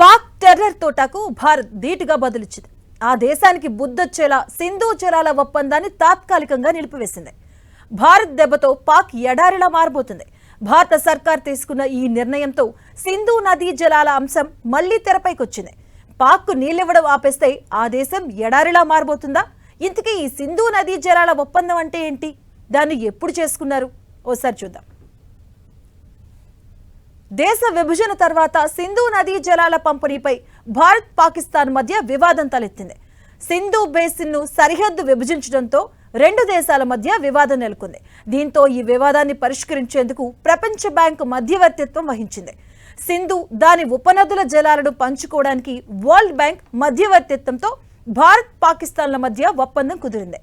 Pak terror తోటకు భారత్ ధీటుగా బదులిచ్చింది. ఆ దేశానికి బుద్ధొచ్చేలా సింధు జలాల ఒప్పందాన్ని తాత్కాలికంగా నిలిపివేసింది. భారత్ దెబ్బతో పాక్ ఎడారిలా మారబోతుంది. భారత సర్కార్ తీసుకున్న ఈ నిర్ణయంతో సింధు నదీ జలాల అంశం మళ్ళీ తెరపైకొచ్చింది. పాక్కు నీళ్ళివ్వడం ఆపేస్తే ఆ దేశం ఎడారిలా మారబోతుందా? ఇంతకీ ఈ సింధు నదీ జలాల ఒప్పందం అంటే ఏంటి? దాన్ని ఎప్పుడు చేసుకున్నారు? ఓసారి చూద్దాం. దేశ విభజన తర్వాత సింధు నదీ జలాల పంపిణీపై భారత్ పాకిస్తాన్ మధ్య వివాదం తలెత్తింది. సింధు బేసిన్ను సరిహద్దు విభజించడంతో రెండు దేశాల మధ్య వివాదం నెలకొంది. దీంతో ఈ వివాదాన్ని పరిష్కరించేందుకు ప్రపంచ బ్యాంకు మధ్యవర్తిత్వం వహించింది. సింధు దాని ఉపనదుల జలాలను పంచుకోవడానికి వరల్డ్ బ్యాంక్ మధ్యవర్తిత్వంతో భారత్ పాకిస్తాన్ల మధ్య ఒప్పందం కుదిరింది.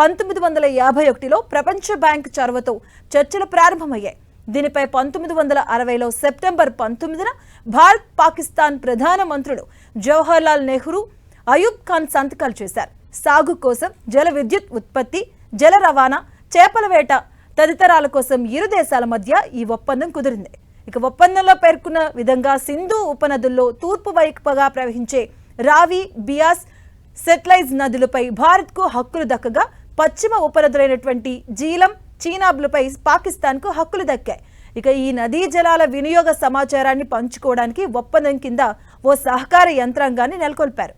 పంతొమ్మిది వందల యాభై ఒకటిలో ప్రపంచ బ్యాంక్ చొరవతో చర్చలు ప్రారంభమయ్యాయి. దీనిపై పంతొమ్మిది వందల అరవైలో సెప్టెంబర్ పంతొమ్మిదిన భారత్ పాకిస్తాన్ ప్రధాన మంత్రులు జవహర్లాల్ నెహ్రూ అయూబ్ ఖాన్ సంతకాలు చేశారు. సాగు కోసం జల విద్యుత్ ఉత్పత్తి జల రవాణా చేపల వేట తదితరాల కోసం ఇరు దేశాల మధ్య ఈ ఒప్పందం కుదిరింది. ఇక ఒప్పందంలో పేర్కొన్న విధంగా సింధు ఉపనదుల్లో తూర్పు వైపుగా ప్రవహించే రావి బియాస్ సెటిలైజ్ నదులపై భారత్కు హక్కులు దక్కగా పశ్చిమ ఉపనదులైనటువంటి జీలం చీనాబ్లపై పాకిస్తాన్కు హక్కులు దక్కాయి. ఇక ఈ నదీ జలాల వినియోగ సమాచారాన్ని పంచుకోవడానికి ఒప్పందం కింద ఓ సహకార యంత్రాంగాన్ని నెలకొల్పారు.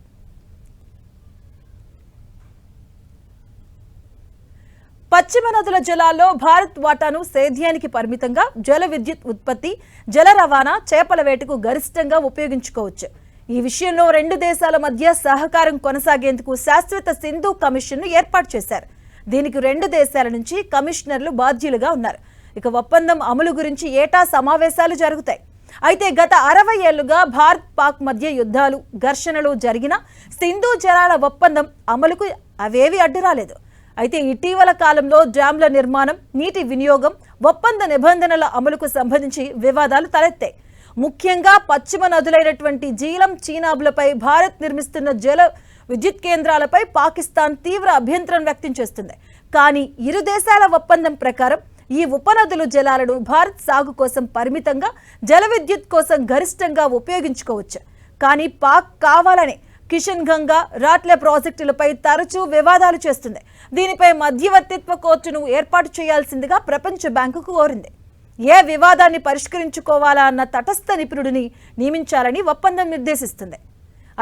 పశ్చిమ నదుల జలాల్లో భారత్ వాటాను సేద్యానికి పరిమితంగా జల విద్యుత్ ఉత్పత్తి జల రవాణా చేపల వేటకు గరిష్టంగా ఉపయోగించుకోవచ్చు. ఈ విషయంలో రెండు దేశాల మధ్య సహకారం కొనసాగేందుకు శాశ్వత సింధు కమిషన్ను ఏర్పాటు చేశారు. దీనికి రెండు దేశాల నుంచి కమిషనర్లు బాధ్యులుగా ఉన్నారు. ఇక ఒప్పందం అమలు గురించి ఏటా సమావేశాలు జరుగుతాయి. అయితే గత అరవై ఏళ్ళుగా భారత్ పాక్ మధ్య యుద్ధాలు ఘర్షణలు జరిగిన సింధు జలాల ఒప్పందం అమలుకు అవేవి అడ్డు రాలేదు. అయితే ఇటీవల కాలంలో డ్యాంల నిర్మాణం నీటి వినియోగం ఒప్పంద నిబంధనల అమలుకు సంబంధించి వివాదాలు తలెత్తాయి. ముఖ్యంగా పశ్చిమ నదులైనటువంటి జీలం చీనాబులపై భారత్ నిర్మిస్తున్న జల విద్యుత్ కేంద్రాలపై పాకిస్తాన్ తీవ్ర అభ్యంతరం వ్యక్తం చేస్తుంది. కానీ ఇరు దేశాల ఒప్పందం ప్రకారం ఈ ఉపనదుల జలాలను భారత్ సాగు కోసం పరిమితంగా జల విద్యుత్ కోసం గరిష్టంగా ఉపయోగించుకోవచ్చు. కానీ పాక్ కావాలని కిషన్ గంగా రాట్లే ప్రాజెక్టులపై తరచూ వివాదాలు చేస్తుంది. దీనిపై మధ్యవర్తిత్వ కోర్టును ఏర్పాటు చేయాల్సిందిగా ప్రపంచ బ్యాంకుకు కోరింది. ఏ వివాదాన్ని పరిష్కరించుకోవాలా అన్న తటస్థ నిపుణుడిని నియమించాలని ఒప్పందం నిర్దేశిస్తుంది.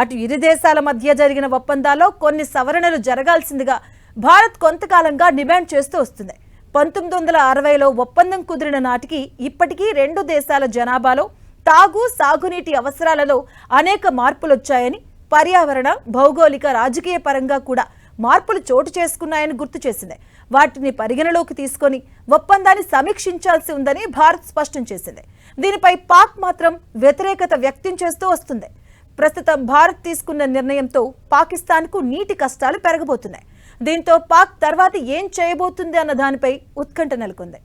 అటు ఇరు దేశాల మధ్య జరిగిన ఒప్పందాల్లో కొన్ని సవరణలు జరగాల్సిందిగా భారత్ కొంతకాలంగా డిమాండ్ చేస్తూ వస్తుంది. పంతొమ్మిది వందల అరవైలో ఒప్పందం కుదిరిన నాటికి ఇప్పటికీ రెండు దేశాల జనాభాలో తాగు సాగునీటి అవసరాలలో అనేక మార్పులు వచ్చాయని పర్యావరణ భౌగోళిక రాజకీయ పరంగా కూడా మార్పులు చోటు చేసుకున్నాయని గుర్తు చేసింది. వాటిని పరిగణలోకి తీసుకొని ఒప్పందాన్ని సమీక్షించాల్సి ఉందని భారత్ స్పష్టం చేసింది. దీనిపై పాక్ మాత్రం వ్యతిరేకత వ్యక్తం చేస్తూ వస్తుంది. ప్రస్తుతం భారత్ తీసుకున్న నిర్ణయంతో పాకిస్తాన్కు నీటి కష్టాలు పెరగబోతున్నాయి. దీంతో పాక్ తర్వాత ఏం చేయబోతుంది అన్న దానిపై ఉత్కంఠ నెలకొంది.